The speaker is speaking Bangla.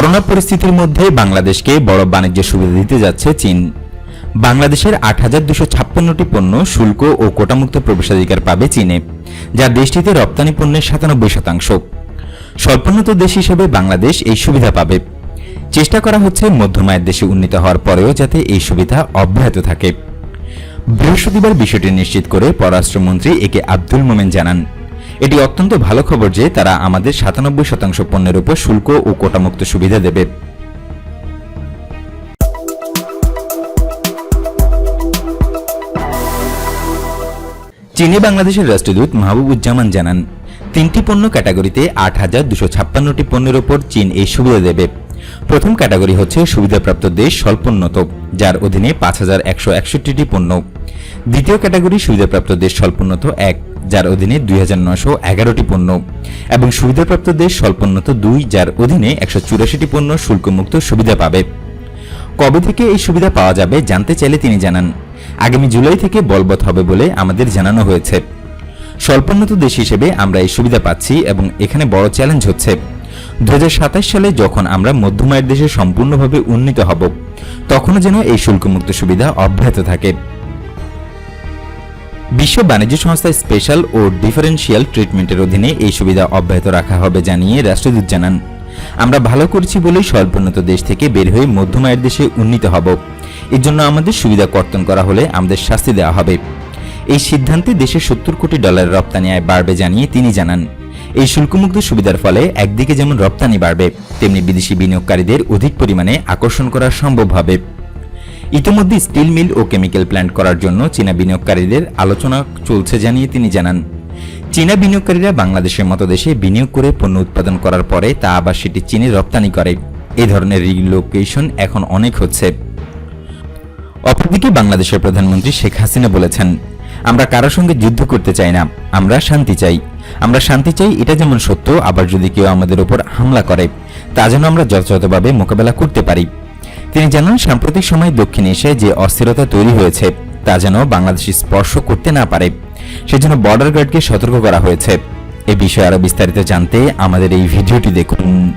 করোনা পরিস্থিতির মধ্যে বাংলাদেশকে বড় বাণিজ্য সুবিধা দিতে যাচ্ছে চীন। বাংলাদেশের আট হাজার দুশো ছাপ্পান্নটি পণ্য শুল্ক ও কোটামুক্ত প্রবেশাধিকার পাবে চীনে, যা দেশটিতে রপ্তানি পণ্যের সাতানব্বই শতাংশ। স্বল্পোন্নত দেশ হিসেবে বাংলাদেশ এই সুবিধা পাবে। চেষ্টা করা হচ্ছে মধ্যমায়ের দেশে উন্নীত হওয়ার পরেও যাতে এই সুবিধা অব্যাহত থাকে। বৃহস্পতিবার বিষয়টি নিশ্চিত করে পররাষ্ট্রমন্ত্রী এ কে আব্দুল মোমেন জানান। এটি অত্যন্ত ভালো খবর যে তারা আমাদের সাতানব্বই শতাংশ পণ্যের উপর শুল্ক ও কোটামুক্ত সুবিধা দেবে। চীনে বাংলাদেশের রাষ্ট্রদূত মাহবুবুজ্জামান জানান, তিনটি পণ্য ক্যাটাগরিতে আট হাজার দুশো ছাপ্পান্নটি পণ্যের ওপর চীন এই সুবিধা দেবে। প্রথম ক্যাটাগরি হচ্ছে সুবিধাপ্রাপ্ত দেশ স্বল্পোন্নত, যার অধীনে পাঁচ হাজার একশো একষট্টিটি পণ্য। দ্বিতীয় ক্যাটাগরি সুবিধাপ্রাপ্ত দেশ স্বল্পোন্নত এক। যার অধীনে দুই হাজার নশো এগারোটি পণ্য এবং সুবিধাপ্রাপ্ত দেশ স্বল্পোন্নত দুই, যার অধীনে একশো চুরাশিটি পণ্য শুল্কমুক্ত সুবিধা পাবে। কবে থেকে এই সুবিধা পাওয়া যাবে জানতে চাইলে তিনি জানান, আগামী জুলাই থেকে বলবৎ হবে বলে আমাদের জানানো হয়েছে। স্বল্পোন্নত দেশ হিসেবে আমরা এই সুবিধা পাচ্ছি এবং এখানে বড় চ্যালেঞ্জ হচ্ছে। দু হাজার সাতাশ সালে যখন আমরা মধ্যমায়ের দেশে সম্পূর্ণভাবে উন্নীত হব, তখনও যেন এই শুল্কমুক্ত সুবিধা অব্যাহত থাকে। বিশ্ব বাণিজ্য সংস্থা স্পেশাল ও ডিফারেন্সিয়াল ট্রিটমেন্টের অধীনে এই সুবিধা অব্যাহত রাখা হবে জানিয়ে রাষ্ট্রদূত জানান। আমরা ভালো করছি বলেই স্বল্পোন্নত দেশ থেকে বের হয়ে মধ্যমায়ের দেশে উন্নীত হব। এর জন্য আমাদের সুবিধা কর্তন করা হলে আমাদের শাস্তি দেওয়া হবে। এই সিদ্ধান্তে দেশের সত্তর কোটি ডলার রপ্তানি আয় বাড়বে জানিয়ে তিনি জানান। এই শুল্কমুক্ত সুবিধার ফলে একদিকে যেমন রপ্তানি বাড়বে, তেমনি বিদেশি বিনিয়োগকারীদের অধিক পরিমাণে আকর্ষণ করা সম্ভব হবে। ইতিমধ্যে স্টিল মিল ও কেমিক্যাল প্ল্যান্ট করার জন্য চীনা বিনিয়োগকারীদের আলোচনা চলছে জানিয়ে তিনি জানান। চীনা বিনিয়োগকারীরা বাংলাদেশের মতো দেশে বিনিয়োগ করে পণ্য উৎপাদন করার পরে তা আবার সেটি চীনে রপ্তানি করে। এই ধরনের রিলোকেশন এখন অনেক হচ্ছে। অপরদিকে বাংলাদেশের প্রধানমন্ত্রী শেখ হাসিনা বলেছেন, আমরা কারোর সঙ্গে যুদ্ধ করতে চাই না, আমরা শান্তি চাই। আমরা শান্তি চাই এটা যেমন সত্য, আবার যদি কেউ আমাদের উপর হামলা করে, তা যেন আমরা যথাযথভাবে মোকাবেলা করতে পারি। তিনি জানান, সাম্প্রতিক সময়ে দক্ষিণ এশিয়ায় যে অস্থিরতা তৈরি হয়েছে, তা যেন বাংলাদেশি স্পর্শ করতে না পারে। সেজন্য বর্ডার গার্ডকে সতর্ক করা হয়েছে। এ বিষয়ে আরও বিস্তারিত জানতে আমাদের এই ভিডিওটি দেখুন।